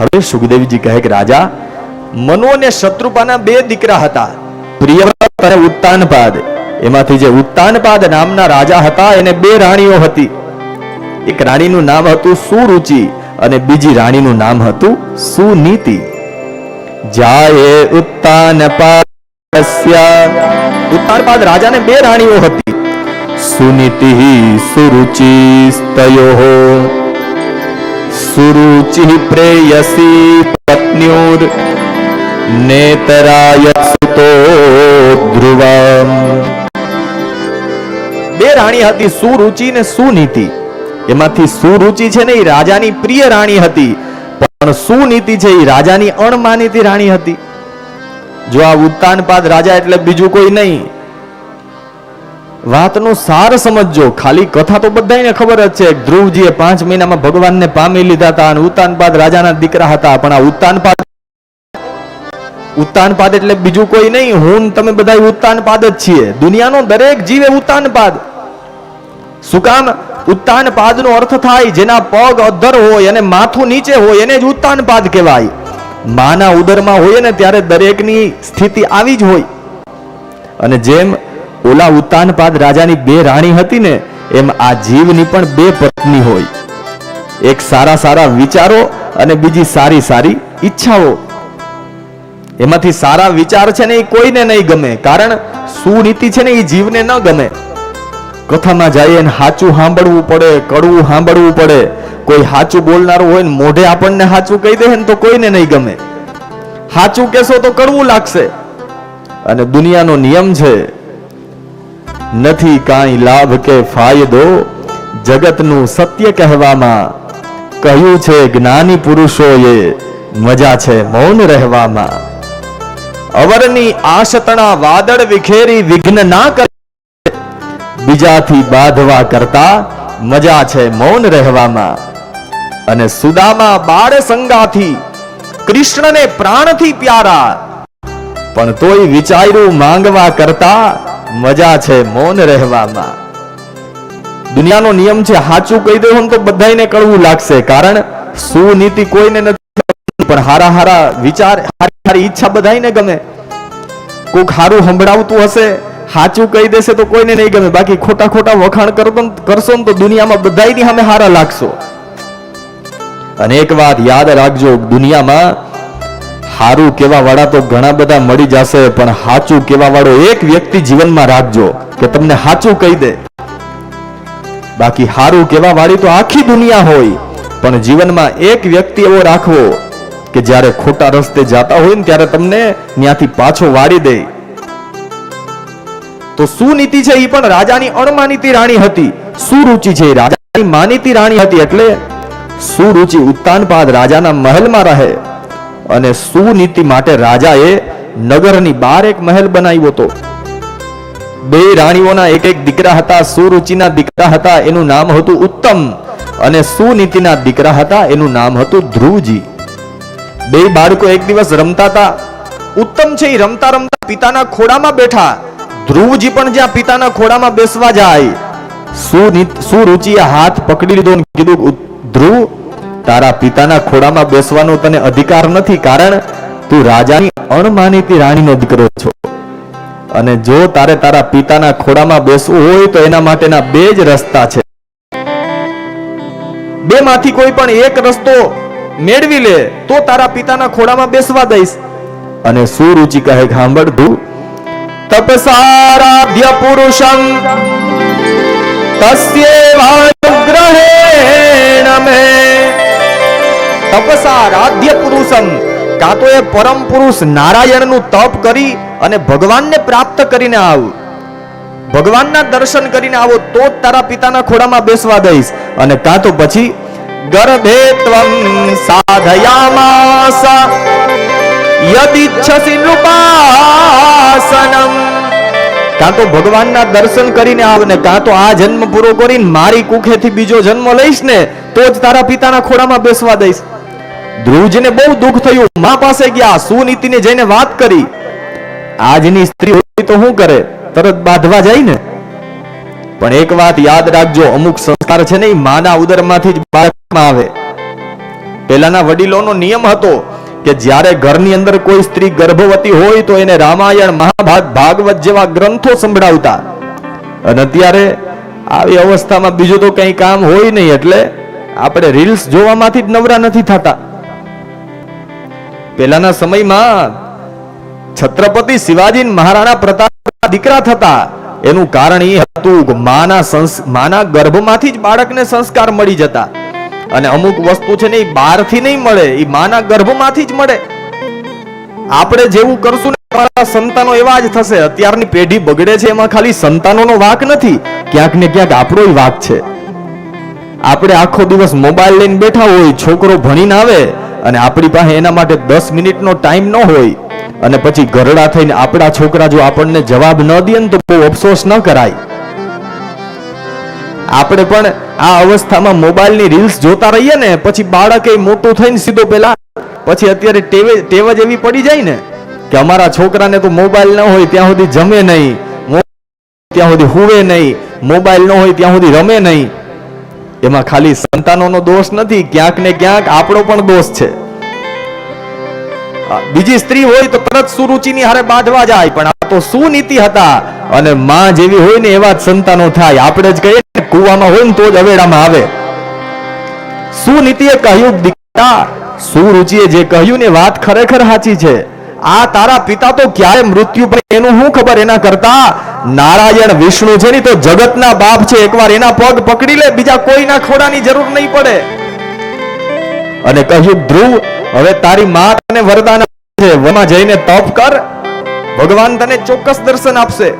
હવે સુખદેવજી કહે કે, રાજા, મનુ અને શત્રુપાના બે દીકરા હતા. પ્રિયવ્રત અને ઉત્તાનપાદ. એમાંથી જે ઉત્તાનપાદ નામના રાજા હતા, એને બે રાણીઓ હતી. એક રાણીનું નામ હતું સુરુચિ અને બીજી રાણીનું નામ હતું સુનીતિ. જાય ઉત્તાનપાદસ્ય. ઉત્તાનપાદ રાજાને બે રાણીઓ હતી. સુનીતિ સુરુચિ સ્તયો સુરુચિ પ્રેયસી પત્ન્યુર નેતરાય સુતો બે રાણી હતી સુરુચિ ને સુનીતિ। એમાંથી સુરુચિ છે ને એ રાજાની પ્રિય રાણી હતી, પણ સુનીતિ છે એ રાજાની અણમાનીતી રાણી હતી। જો આ ઉત્તાનપાદ રાજા એટલે બીજું કોઈ નહીં વાતનો સાર સમજજો. ખાલી કથા તો બધાને ખબર જ છે. ધ્રુવજીએ પાંચ મહિનામાં ભગવાનને પામી લીધા હતા અને ઉત્તાનપાદ રાજાના દીકરા હતા. પણ આ ઉત્તાનપાદ ઉત્તાનપાદ એટલે બીજું કોઈ નહીં. હું તમે બધા ઉત્તાનપાદ જ છીએ. દુનિયાનો દરેક જીવે ઉત્તાનપાદ શું કામ? ઉત્તાનપાદનો અર્થ થાય જેના પગ અધર હોય અને માથું નીચે હોય એને જ ઉત્તાનપાદ કહેવાય. માના ઉદરમાં હોય ને ત્યારે દરેકની સ્થિતિ આવી જ હોય. અને જેમ ઓલા ઉત્તાનપાદ રાજાની બે રાણી હતી ને, એમ આ જીવની પણ બે પત્ની હોય. એક સારા સારા વિચારો અને બીજી સારી સારી ઈચ્છાઓ. એમાંથી સારા વિચાર છે ને એ કોઈને નહીં ગમે, કારણ સુનીતિ છે ને એ જીવને ન ગમે. કથામાં જઈએ ને સાચું સાંભળવું પડે, કડવું સાંભળવું પડે. કોઈ સાચું બોલનારું હોય ને મોઢે આપણને સાચું કહી દે ને તો કોઈને નહીં ગમે. સાચું કહેશો તો કડવું લાગશે. અને દુનિયાનો નિયમ છે નથી કાંઈ લાભ કે ફાયદો? જગતનું સત્ય કહેવામાં કહ્યું છે, જ્ઞાની પુરુષોએ મજા છે મૌન રહેવામાં. અવરની આશતણા વાદળ વિખેરી વિઘ્ન ના કરે. બીજાથી બાંધવા કરતા મજા છે મૌન રહેવામાં. અને સુદામા બાળ સંગાથી કૃષ્ણને પ્રાણથી પ્યારા. પણ તોય વિચાર્યું માંગવા કરતા મજા છે, મૌન રહેવામાં. દુનિયાનો નિયમ છે સાચું કહી દેવું તો બધાને કડવું લાગશે, કારણ સુનીતિ કોઈને નથી પણ હારા હારા વિચાર, હારી હારી ઈચ્છા બધાને ગમે. કોક હારું સંભળાવતું હશે સાચું કહી દેશે તો કોઈને નહીં ગમે. બાકી ખોટા ખોટા વખાણ કરતો કરશો ને તો દુનિયામાં બધાની સામે હારા લાગશો. અને એક વાત યાદ રાખજો, દુનિયામાં હારું કેવા વાળા તો ઘણા બધા મળી જશે, પણ હાચું કેવા વાળો એક વ્યક્તિ જીવનમાં રાખજો કે તમને હાચું કહી દે. બાકી હારું કેવા વાળી તો આખી દુનિયા હોય, પણ જીવનમાં એક વ્યક્તિ એવો રાખવો કે જ્યારે ખોટા રસ્તે જાતા હોય ને ત્યારે તમને ત્યાંથી પાછો વાળી દે. તો સુનીતિ છે એ પણ રાજાની અણમાનીતી રાણી હતી. સુરુચિ છે રાજાની માનીતી રાણી હતી? એટલે સુરુચિ ઉત્તાનપાદ રાજાના મહેલમાં રહે? અને સુનીતિ માટે રાજાએ નગરની બાર એક મહેલ બનાવ્યો હતો. બે રાણીઓના એક એક દીકરા હતા, સુરુચિના દીકરા હતા, એનું નામ હતું ઉત્તમ અને સુનીતિના દીકરા હતા, એનું નામ હતું ધ્રુવજી. બે બાળકો એક દિવસ રમતા હતા. ઉત્તમ છે એ રમતા રમતા પિતાના ખોડામાં બેઠા. ધ્રુવજી પણ જ્યાં પિતાના ખોડામાં બેસવા જાય. સુનીત, સુરુચિએ હાથ પકડી લીધો કીધું ધ્રુવ તારા પિતાના ખોડામાં બેસવાનો તને અધિકાર નથી, કારણ તું રાજાની અણમાનીતી રાણીનો દીકરો છો. અને જો તારે તારા પિતાના ખોડામાં બેસવું હોય તો એના માટેના બે જ રસ્તા છે. બે માંથી કોઈ પણ એક રસ્તો મેળવી લે, તો તારા પિતાના ખોડામાં બેસવા દઈશ. અને સુરુચિ કહે સાંભળ તું. તપસારાધ્ય પુરુષમ તસ્યેવાનુગ્રહેણ મેં તપસારાધ્ય પુરુષમ કાં તો એ પરમ પુરુષ નારાયણનું તપ કરી અને ભગવાનને પ્રાપ્ત કરીને આવ. ભગવાનના દર્શન કરીને આવો તો જ તારા પિતાના ખોડામાં બેસવા દઈશ. અને કાં તો પછી, ગર્ભે ત્વમ સાધયામાસ, યદિચ્છસી નૃપાસનમ. કાં તો ભગવાનના દર્શન કરીને આવ ને કાં તો આ જન્મ પૂરો કરીને મારી કુખેથી બીજો જન્મ લઈશ ને, તો જ તારા પિતાના ખોડામાં બેસવા દઈશ. ધ્રુવજીને બહુ દુઃખ થયું. મા પાસે ગયા, સુનીતિને જઈને વાત કરી. આજની સ્ત્રી હોય તો શું કરે? તરત બાંધવા જાય ને? પણ એક વાત યાદ રાખજો, અમુક સંસ્કાર છે ને માના ઉદરમાંથી જ બાળકમાં આવે. પહેલાના વડીલોનો નિયમ હતો કે જ્યારે ઘરની અંદર કોઈ સ્ત્રી ગર્ભવતી હોય તો એને રામાયણ, મહાભારત, ભાગવત જેવા ગ્રંથો સંભળાવતા. અને અત્યારે આવી અવસ્થામાં બીજું તો કંઈ કામ હોય નહીં, એટલે આપણે રીલ્સ જોવામાંથી જ નવરા નથી થતા. પેલાના સમયમાં છત્રપતિ શિવાજી મહારાણા પ્રતાપ દીકરા થતા એનું કારણ એ હતું માના માના ગર્ભમાંથી જ બાળકને સંસ્કાર મળી જતા. અને અમુક વસ્તુ છે ને એ બહારથી નહીં મળે, એ માના ગર્ભમાંથી જ મળે. આપણે જેવું કરશું ને તમારા સંતાનો એવા જ થશે. અત્યારની પેઢી બગડે છે, એમાં ખાલી સંતાનોનો વાક નથી. ક્યાંક ને ક્યાંક આપણો વાક છે. આપણે આખો દિવસ મોબાઈલ લઈને બેઠા હોય, છોકરો ભણીને આવે અને આપણી પાસે એના માટે દસ મિનિટનો ટાઈમ ન હોય અને પછી ઘરડા થઈને આપણા છોકરા જો આપણને જવાબ ન દે ને તો બહુ અફસોસ ન કરાય. આપણે પણ આ અવસ્થામાં મોબાઈલની રીલ્સ જોતા રહીએ ને, પછી બાળક એ મોટું થઈને સીધો પેલા, પછી અત્યારે ટેવ ટેવ જ એવી પડી જાય ને કે અમારા છોકરાને તો મોબાઈલ ન હોય ત્યાં સુધી જમે નહીં ત્યાં સુધી હુવે નહીં, મોબાઈલ ન હોય ત્યાં સુધી રમે નહીં. એમાં ખાલી સંતાનોનો દોષ નથી, ક્યાંક ને ક્યાંક આપણો પણ દોષ છે. બીજી સ્ત્રી હોય તો તરત સુરુચિની હારે બાંધવા જાય, પણ આ તો સુનીતિ હતા. અને માં જેવી હોય ને એવા જ સંતાનો થાય. આપણે જ કહીએ કુવામાં હોય ને તો જ અવેડામાં આવે. સુનીતિએ કહ્યું, દીકરા, સુરુચિએ જે કહ્યું ને વાત ખરેખર સાચી છે. આ તારા પિતા તો ક્યારે મૃત્યુ પર એનું શું ખબર? એના કરતા નારાયણ વિષ્ણુ છે ને, તો જગતના બાપ છે, એકવાર એના પગ પકડી લે, બીજા કોઈના ખોડાની જરૂર નહીં પડે. અને કહ્યું, ધ્રુવ, હવે તારી મા તને વરદાન છે, વનમાં જઈને તપ કર, ભગવાન તને ચોક્કસ દર્શન આપશે.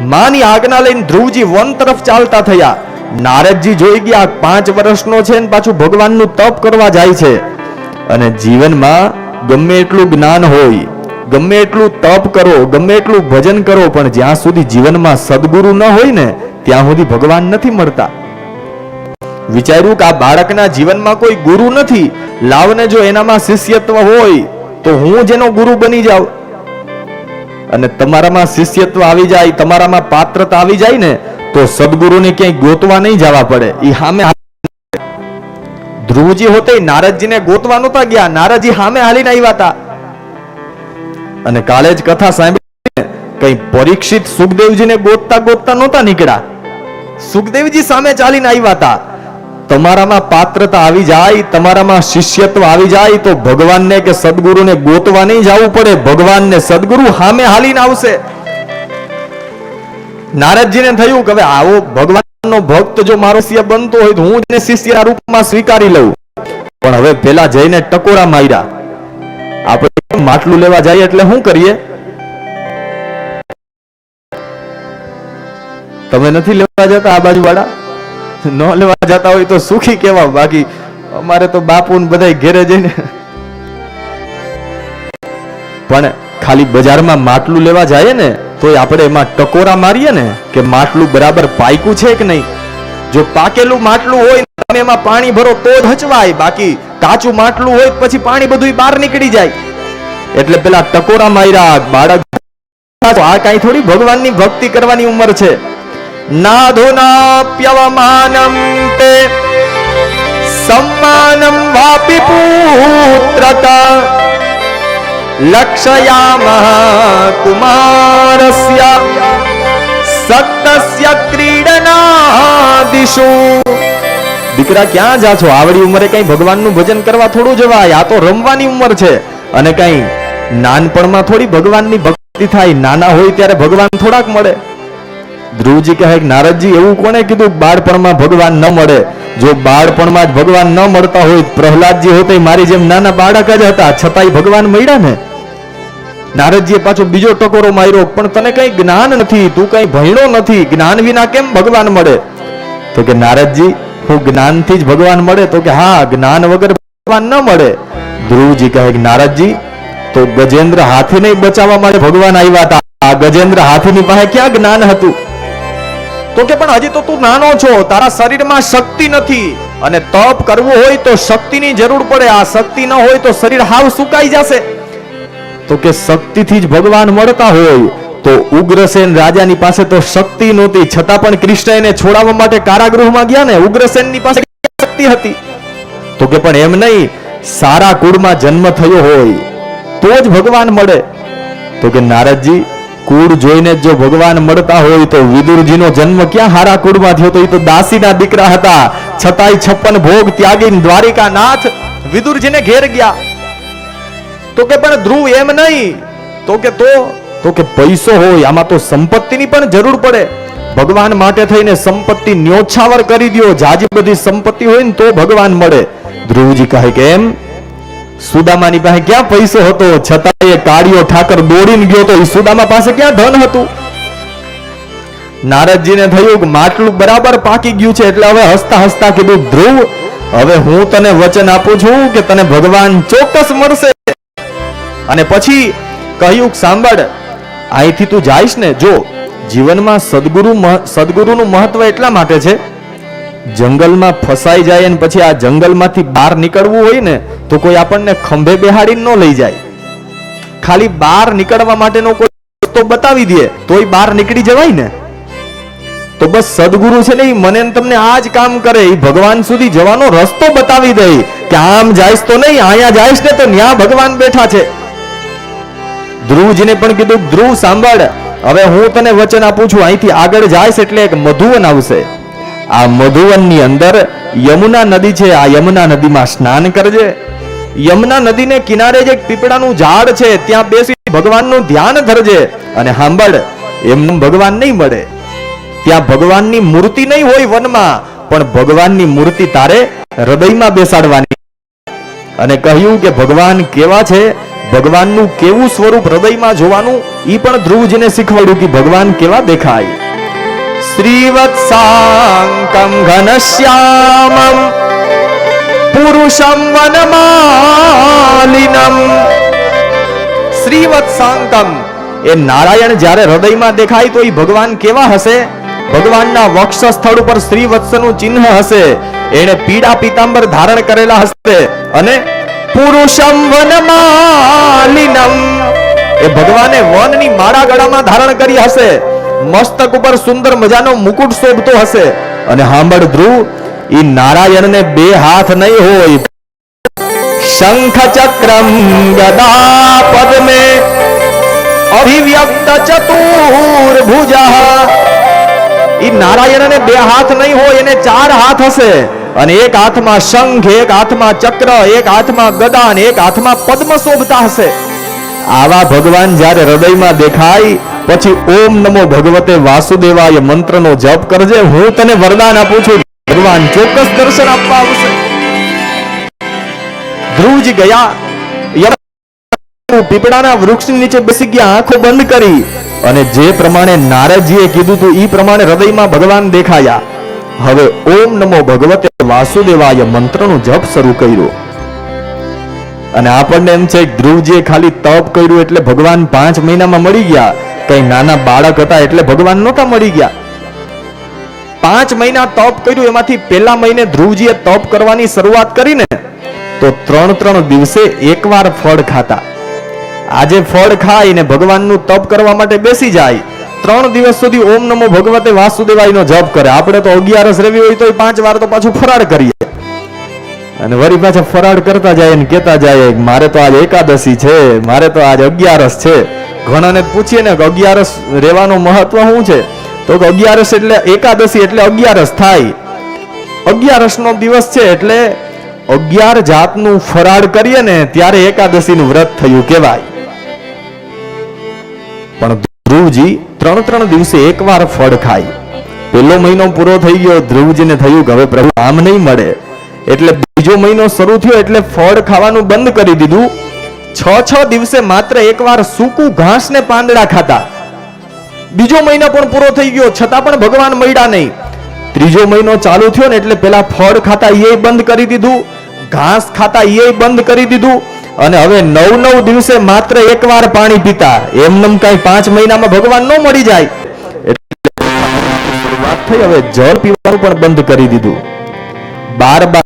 માની આજ્ઞા લઈને ધ્રુવજી વન તરફ ચાલતા થયા. નારદજી જોઈ ગયા, પાંચ વર્ષનો છે ને, પાછું ભગવાનનું તપ કરવા જાય છે. અને જીવનમાં ગમે એટલું જ્ઞાન હોય, ગમે એટલું તપ કરો, ગમે એટલું ભજન કરો, પણ જ્યાં સુધી જીવનમાં સદગુરુ ન હોય ને, ત્યાં સુધી ભગવાન નથી મળતા. વિચાર્યું કે આ બાળકના જીવનમાં કોઈ ગુરુ નથી, લાવને જો એનામાં શિષ્યત્વ હોય, તો હું જેનો ગુરુ બની જાઉં. અને તમારામાં શિષ્યત્વ આવી જાય, તમારામાં પાત્રતા આવી જાય ને, તો સદગુરુને ક્યાંય ગોતવા નહીં જવા પડે. એ સામે ધ્રુવજી હોતે નારદજીને ગોતવા નહોતા ગયા. નારદજી સામે હાલીને આવ્યા હતા. અને કાલે જ કથા સાંભળી કઈ પરીક્ષિત સુખદેવજીને ગોતતા ગોતતા નહોતા નીકળ્યા. સુખદેવજી સામે ચાલીને આવ્યા હતા. તમારામાં પાત્રતા આવી જાય, તમારામાં શિષ્યત્વ આવી જાય, તો ભગવાનને કે સદગુરુને ગોતવા નહીં જવું પડે. ભગવાનને સદગુરુ સામે હાલીને આવશે. નારદજીને થયું કે હવે આવો ભગવાનનો ભક્ત જો મારો શિષ્ય બનતો હોય તો હું શિષ્યના રૂપમાં સ્વીકારી લઉં. પણ હવે પેલા જઈને ટકોરા માર્યા. આપણે માટલું લેવા જઈએ એટલે શું કરીએ? તમે નથી લેવા જતા આ બાજુ વાળા ન લેવા જતા હોય તો સુખી કેવા? બાકી અમારે તો બાપુ ને બધા ઘેરે જઈને. પણ ખાલી બજારમાં માટલું લેવા જાય ને? તોય આપણે એમાં ટકોરા મારીએ ને કે માટલું બરાબર પાક્યું છે કે નહીં? જો પાકેલું માટલું હોય તમે એમાં પાણી ભરો તો જ હચવાય. બાકી કાચું માટલું હોય પછી પાણી બધું બહાર નીકળી જાય. એટલે પેલા ટકોરા માર્યા. બાળક આ કાંઈ થોડી ભગવાનની ભક્તિ કરવાની ઉંમર છે. નાધુનાપ્યવમાનમ તે સમ્માનમ વાપી પુત્રતા. લક્ષયામઃ કુમારસ્ય સક્તસ્ય ક્રીડનાદિષુ દીકરા ક્યાં જા છો? આવડી ઉંમરે કઈ ભગવાનનું ભજન કરવા થોડું જવાય? આ તો રમવાની ઉંમર છે. અને કઈ નાનપણમાં થોડી ભગવાનની ભક્તિ થાય. નાના હોય ત્યારે ભગવાન થોડાક મળે. ધ્રુવજી કહે, નારદજી, એવું કોને કીધું? બાળપણમાં ભગવાન ન મળે. જો બાળપણમાં જ ભગવાન ન મળતા હોય પ્રહલાદજી હોતે મારી જેમ નાના બાળક જ હતા. છતાંય ભગવાન મળ્યા ને? નારદજીએ પાછો બીજો ટકોરો માર્યો, પણ તને કઈ જ્ઞાન નથી, તું કઈ ભણ્યો નથી, જ્ઞાન વિના કેમ ભગવાન મળે? તો કે, નારદજી, હું જ્ઞાનથી જ ભગવાન મળે? તો કે, હા, જ્ઞાન વગર ભગવાન ન મળે. ધ્રુવજી કહે નારદજી, તો ગજેન્દ્ર હાથીને બચાવવા માટે ભગવાન આવ્યા હતા આ ગજેન્દ્ર હાથીની પાસે ક્યાં જ્ઞાન હતું? તો કે, પણ હજી તો તું નાનો છો, તારા શરીરમાં શક્તિ નથી. અને તપ કરવું હોય તો શક્તિની જરૂર પડે, આ શક્તિ ન હોય તો શરીર હાવ સુકાઈ જશે. તો કે શક્તિથી જ ભગવાન મળતા હોય. તો ઉગ્રસેન રાજાની પાસે તો શક્તિ નહોતી, છતાં પણ કૃષ્ણ એને છોડાવવા માટે કારાગૃહમાં ગયા ને ઉગ્રસેનની પાસે શક્તિ હતી. તો કે પણ એમ નહીં, સારા કુળમાં જન્મ થયો હોય, તો જ ભગવાન મળે. તો કે નારદજી, કુળ જોઈને જ ભગવાન મળતા હોય તો વિદુરજીનો જન્મ ક્યાં હારા કુળમાં થયો? તો એ તો દાસીના દીકરા હતા. છતાંય છપ્પન ભોગ ત્યાગીન દ્વારિકા નાથ વિદુરજીને ઘેર ગયા. તો કે પણ ધ્રુવ એમ નહીં. તો કે તો તો કે પૈસો હોય, આમાં તો સંપત્તિની પણ જરૂર પડે. ભગવાન માટે થઈને સંપત્તિ ન્યોછાવર કરી દો જાજી બધી સંપત્તિ હોય ને તો ભગવાન મળે. ધ્રુવજી કહે કે એમ, સુદામાની પાસે ક્યાં પૈસો હતો? છતાં એ કાળીઓ ઠાકર દોડીને ગયો તો એ સુદામા પાસે ક્યાં ધન હતું? નારદજીને થયું કે માટલું બરાબર પાકી ગયું છે, એટલે હવે હસતા હસતા કીધું, ધ્રુવ, હવે હું તને વચન આપું છું કે તને ભગવાન ચોક્કસ મળશે. અને પછી કહ્યું, સાંભળ, અહીંથી તું જાઈશ ને? જો, જીવનમાં સદગુરુ સદગુરુનું મહત્વ એટલા માટે છે, જંગલમાં ફસાઈ જાય અને પછી આ જંગલમાંથી બહાર નીકળવું હોય ને, તો કોઈ આપણને ખંભે બેહાડીને ન લઈ જાય. ખાલી બહાર નીકળવા માટેનો કોઈ રસ્તો બતાવી દે, તોય બહાર નીકળી જવાય ને? તો બસ સદગુરુ છે ને મને તમને આ જ કામ કરે એ ભગવાન સુધી જવાનો રસ્તો બતાવી દે, કે આમ જાઈશ તો નહીં, અહીંયા જાઈશ ને તો ન્યા ભગવાન બેઠા છે. ધ્રુવજીને પણ કીધું, ધ્રુવ, સાંભળ. હવે હું તને વચન આપું છું. અહીંથી આગળ જાય એટલે એક મધુવન આવશે. આ મધુવનની અંદર યમુના નદી છે. આ યમુના નદીમાં સ્નાન કરજે. યમુના નદીને કિનારે જે પીપળાનું ઝાડ છે. ત્યાં બેસી ભગવાનનું ધ્યાન ધરજે અને સાંભળ એમનું ભગવાન નહીં મળે. ત્યાં ભગવાનની મૂર્તિ નહીં હોય વનમાં, પણ ભગવાનની મૂર્તિ તારે હૃદયમાં બેસાડવાની. અને કહ્યું કે ભગવાન કેવા છે? ભગવાનનું કેવું સ્વરૂપ હૃદયમાં જોવાનું એ પણ ધ્રુવજીને શીખવાડ્યું કે ભગવાન કેવા દેખાય. શ્રીવત્સાંકમ ઘનશ્યામમ, પુરુષમ વનમાલિનમ. શ્રીવત્સાંકમ, એ નારાયણ જ્યારે હૃદયમાં દેખાય તો એ ભગવાન કેવા હશે? ભગવાનના વક્ષ સ્થળ ઉપર શ્રીવત્સનું ચિહ્ન હશે. એણે પીડા પીતાંબર ધારણ કરેલા હશે. અને પુરુષમ વનમાલિનમ. એ ભગવાને વનની માળા ગળામાં ધારણ કરી હશે. મસ્તક ઉપર સુંદર મજાનો મુકુટ શોભતો હશે. અને હાંભળ ધ્રુવ, ઈ નારાયણને બે હાથ નહીં હોય. શંખ ચક્રમ ગદા પદ્મે અભિવ્યક્ત ચતુર્ભુજ ઈ નારાયણને બે હાથ નહીં હોય, એને ચાર હાથ હશે. અને એક હાથમાં શંખ, એક હાથમાં ચક્ર, એક હાથમાં ગદા અને એક હાથમાં પદ્મ શોભતા હશે. આવા ભગવાન જ્યારે હૃદયમાં દેખાય, પછી ઓમ નમો ભગવતે વાસુદેવાય મંત્રનો જપ કરજે, હું તને વરદાન આપું છું. ભગવાન ચોક્કસ દર્શન આપવા આવશે. ધ્રુવજી ગયા. પીપળાના વૃક્ષની નીચે બેસી ગયા, આંખો બંધ કરી. અને જે પ્રમાણે નારદજીએ કીધું હતું એ પ્રમાણે હૃદયમાં ભગવાન દેખાયા. હવે ઓમ નમો ભગવતે વાસુદેવાય મંત્રનો જપ શરૂ કર્યો. અને આપણને એમ છે ધ્રુવજીએ ખાલી તપ કર્યું એટલે ભગવાન પાંચ મહિનામાં મળી ગયા. કઈ નાના બાળક હતા એટલે ભગવાન નહોતા મળી ગયા. પાંચ મહિના તપ કર્યું, એમાંથી પહેલા મહિને ધ્રુવજીએ તપ કરવાની શરૂઆત કરીને તો ત્રણ ત્રણ દિવસે એકવાર ફળ ખાતા. આજે ફળ ખાય ને ભગવાનનું તપ કરવા માટે બેસી જાય. ત્રણ દિવસ સુધી ઓમ નમો ભગવતે વાસુદેવાયનો જપ કરે. આપણે તો અગિયારસ રેવી હોય તો પાંચ વાર તો પાછું ફરાડ કરીએ. અને વળી પાછા ફરાડ કરતા જાય ને કહેતા જાય મારે તો આજ એકાદશી છે, મારે તો આજ અગિયારસ છે. ઘણાને પૂછીએ ને અગિયારસ રહેવાનું મહત્વ શું છે? તો અગિયારસ એટલે એકાદશી એટલે અગિયારસ થાય. અગિયારસ નો દિવસ છે એટલે અગિયાર જાતનું ફરાડ કરીએ ને ત્યારે એકાદશીનું વ્રત થયું કહેવાય. પણ ધ્રુવજી ત્રણ ત્રણ દિવસે એકવાર ફળ ખાય. પેલો મહિનો પૂરો થઈ ગયો, ધ્રુવજીને થયું કે હવે પ્રભુ આમ નહીં મળે. એટલે બીજો મહિનો શરૂ થયો એટલે ફળ ખાવાનું બંધ કરી દીધું. છ છ દિવસે માત્ર એકવાર સૂકું ઘાસ ને પાંદડા ખાતા બીજો મહિનો પણ પૂરો થઈ ગયો, છતાં પણ ભગવાન મળ્યા નહીં. ત્રીજો મહિનો ચાલુ થયો ને એટલે પેલા ફળ ખાતા એ બંધ કરી દીધું. ઘાસ ખાતા એ બંધ કરી દીધું. અને હવે નવ નવ દિવસે માત્ર એકવાર પાણી પીતા. એમનેમ કઈ પાંચ મહિનામાં ભગવાન ન મળી જાય. વાત થઈ, હવે જળ પીવાનું પણ બંધ કરી દીધું. બાર બાર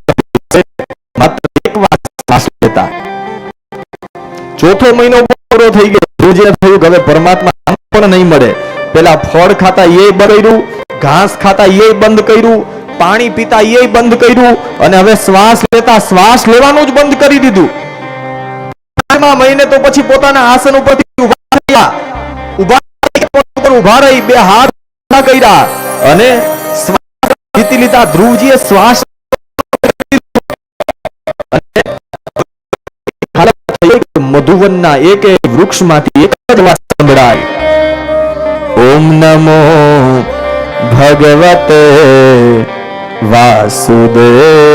માત્ર એકવાર શ્વાસ લેતા. ચોથો મહિનો પૂરો થઈ ગયો. ધ્રુવજીને થયું હવે પરમાત્મા પણ નહીં મળે. પેલા ફળ ખાતા એ બળ્યું ઘાસ ખાતા એ બંધ કર્યું, પાણી પીતા એ બંધ કર્યું, અને હવે શ્વાસ લેતા શ્વાસ લેવાનું જ બંધ કરી દીધું. પાંચમા મહિને તો પછી પોતાના આસન ઉપરથી ઊભા રહી, બે હાથ કર્યા અને જીતી લીધા. ધ્રુવજીએ શ્વાસ મધુવનના એક એક વૃક્ષમાંથી એક જ વાત સંભળાય. ઓમ નમો ભગવતે વાસુદેવાય.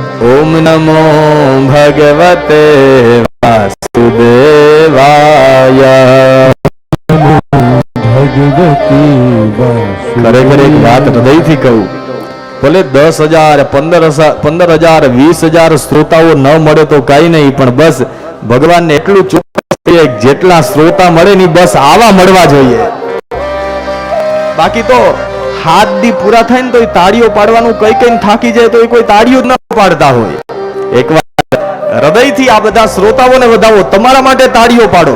ઓમ નમો ભગવતે વાસુદેવાય. ખરેખર એક વાત હૃદયથી કહું. ભલે દસ હજાર, પંદર પંદર હજાર, વીસ હજાર શ્રોતાઓ ન મળે તો કઈ નહીં, પણ બસ ભગવાનને એટલું ચોક્કસ જેટલા શ્રોતા મળે ની બસ આવા મળવા જોઈએ. બાકી તો હાથ દી પૂરા થાય ને તો તાળીઓ પાડવાનું કઈ કઈ થાકી જાય તો એ કોઈ તાળીઓ ન પાડતા હોય. એકવાર હૃદયથી આ બધા શ્રોતાઓને વધાવો, તમારા માટે તાળીઓ પાડો.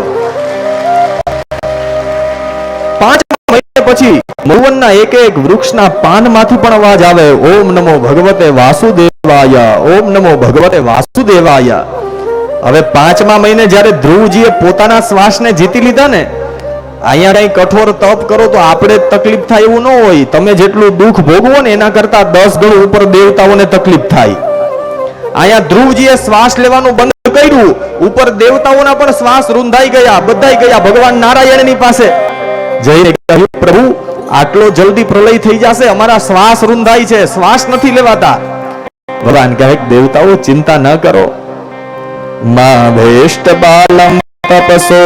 પાંચ મહિને પછી મૌવનના એક એક વૃક્ષના પાનમાંથી પણ અવાજ આવે, ઓમ નમો ભગવતે વાસુદેવાય, ઓમ નમો ભગવતે વાસુદેવાય. હવે પાંચમા મહિને જ્યારે ધ્રુવજીએ પોતાના શ્વાસને જીતી લીધા ને અહીંયા કઈ કઠોર તપ કરો તો આપણે તકલીફ થાય એવું ન હોય. તમે જેટલું દુઃખ ભોગવો ને એના કરતા દસ ગણું ઉપર દેવતાઓને તકલીફ થાય. અહીંયા ધ્રુવજીએ શ્વાસ લેવાનું બંધ કર્યું. ઉપર દેવતાઓના પણ શ્વાસ રૂંધાઈ ગયા, બધાઈ ગયા. ભગવાન નારાયણની પાસે જઈને કહ્યું, પ્રભુ, આટલો જલ્દી પ્રલય થઈ જશે. અમારા શ્વાસ રૂંધાઈ છે. શ્વાસ નથી લેવાતા. ભગવાન કહે, દેવતાઓ, ચિંતા ન કરો. મા ભેષ્ટ બાલમ તપસો.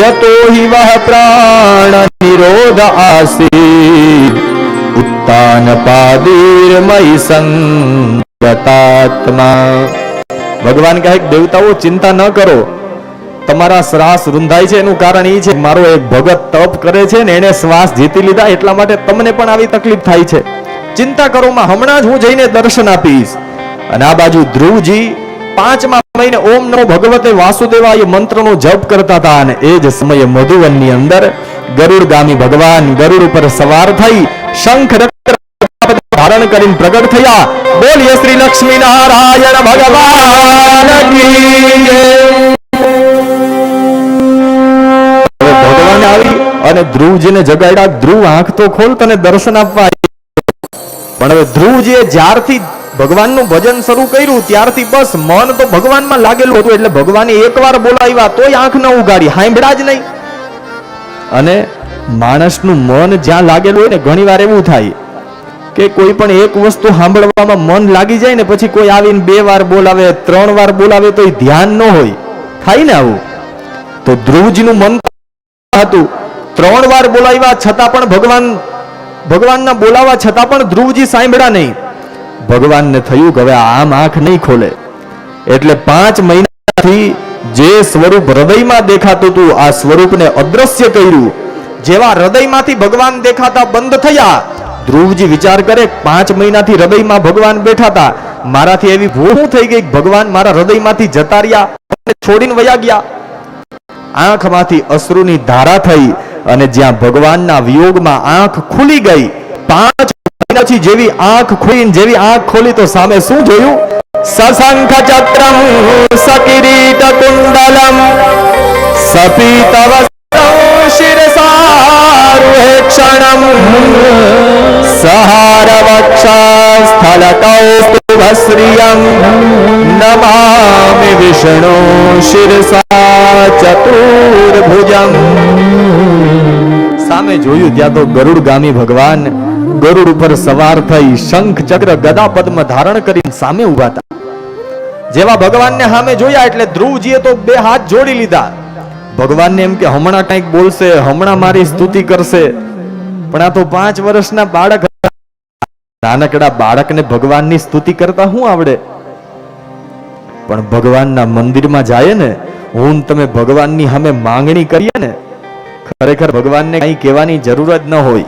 યતો હિ વહ પ્રાણ નિરોધ આસી ઉત્તાન પાદીર્મય સંગતાત્મા ભગવાન કહે દેવતાઓ ચિંતા ન કરો તમારા શ્વાસ રૂંધાય છે, એનું કારણ એ છે, મારો એક ભગત તપ કરે છે ને એને શ્વાસ જીતી લીધા, એટલા માટે તમને પણ આવી તકલીફ થાય છે. ચિંતા કરો માં, હમણાં જ હું જઈને દર્શન આપીશ. અને આ બાજુ ધ્રુવજી પાંચમા મહિને ઓમ નમો ભગવતે વાસુદેવાય મંત્રનો જપ કરતા હતા અને એ જ સમયે મધુવનની અંદર ગરુડ ગામી ભગવાન ગરુડ ઉપર સવાર થઈ શંખ ધારણ કરીને પ્રગટ થયા. બોલીએ શ્રી લક્ષ્મી નારાયણ ભગવાન ભગવાન આવી અને ધ્રુવજીને જગાડ્યા. ધ્રુવ આંખ તો ખોલ તને દર્શન આપવા પણ હવે ધ્રુવજીએ જ્યારથી ભગવાનનું ભજન શરૂ કર્યું, ત્યારથી બસ મન તો ભગવાનમાં લાગેલું હતું, એટલે ભગવાને એકવાર બોલાવ્યા, તોય આંખ ન ઉગાડી હાંભળા જ નહીં. અને માણસનું મન જ્યાં લાગેલું હોય ને, ઘણી વાર એવું થાય કે કોઈ પણ એક વસ્તુ સાંભળવામાં મન લાગી જાય ને, પછી કોઈ આવીને બે વાર બોલાવે, ત્રણ વાર બોલાવે, તો ધ્યાન ન હોય. થાય ને આવું? તો ધ્રુવજીનું મન હતું. ત્રણ વાર બોલાવ્યા, છતાં પણ ભગવાન, ભગવાનના બોલાવા છતાં પણ ધ્રુવજી સાંભળ્યા નહીં. ભગવાનને થયું કે હવે આમ આંખ નહીં ખોલે. એટલે પાંચ મહિનાથી જે સ્વરૂપ હૃદયમાં દેખાતું હતું, આ સ્વરૂપને અદ્રશ્ય કર્યું. જેવા હૃદયમાંથી ભગવાન દેખાતા બંધ થયા. ધ્રુવજી વિચાર કરે, પાંચ મહિનાથી હૃદયમાં ભગવાન બેઠા હતા મારાથી એવી ભૂલ થઈ ગઈ ભગવાન મારા હૃદયમાંથી જતા રહ્યા છોડીને વયા ગયા. આંખમાંથી અશ્રુની ધારા થઈ અને જ્યાં ભગવાનના વિયોગમાં આંખ ખુલી ગઈ, પાંચ પછી જેવી આંખ ખુલીને જેવી આંખ ખોલી તો સામે શું જોયું? સશંખ ચક્રમ સકિરીટ કુંડલમ સપીત શિરસારુહે ક્ષણમ સહાર વક્ષસ્થલકૌસ્તુભશ્રિયમ નમામિ વિષ્ણુ શિરસા ચતુર્ભુજમ. સામે જોયું ત્યાં તો ગરુડગામી ભગવાન ગરુડ ઉપર સવાર થઈ શંખ, ચક્ર, ગદા, પદ્મ ધારણ કરીને સામે ઊભા હતા. જેવા ભગવાનને સામે જોયા એટલે ધ્રુવજીએ તો બે હાથ જોડી લીધા. ભગવાનને એમ કે, હમણાં કંઈક બોલશે, હમણાં મારી સ્તુતિ કરશે. પણ આ તો પાંચ વર્ષના બાળક. નાનકડા બાળકને ભગવાનની સ્તુતિ કરતા શું આવડે? પણ ભગવાનના મંદિરમાં જાય ને, હું તમે ભગવાનની સામે માંગણી કરીએ ને, ખરેખર ભગવાનને કંઈ કહેવાની જરૂર જ ન હોય.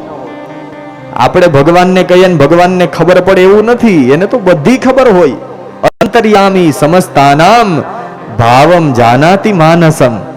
આપણે ભગવાનને કહીએ ને ભગવાનને ખબર પડે એવું નથી. એને તો બધી ખબર હોય. અંતર્યામી સમસ્તાનામ ભાવમ જાનાતિ માનસમ.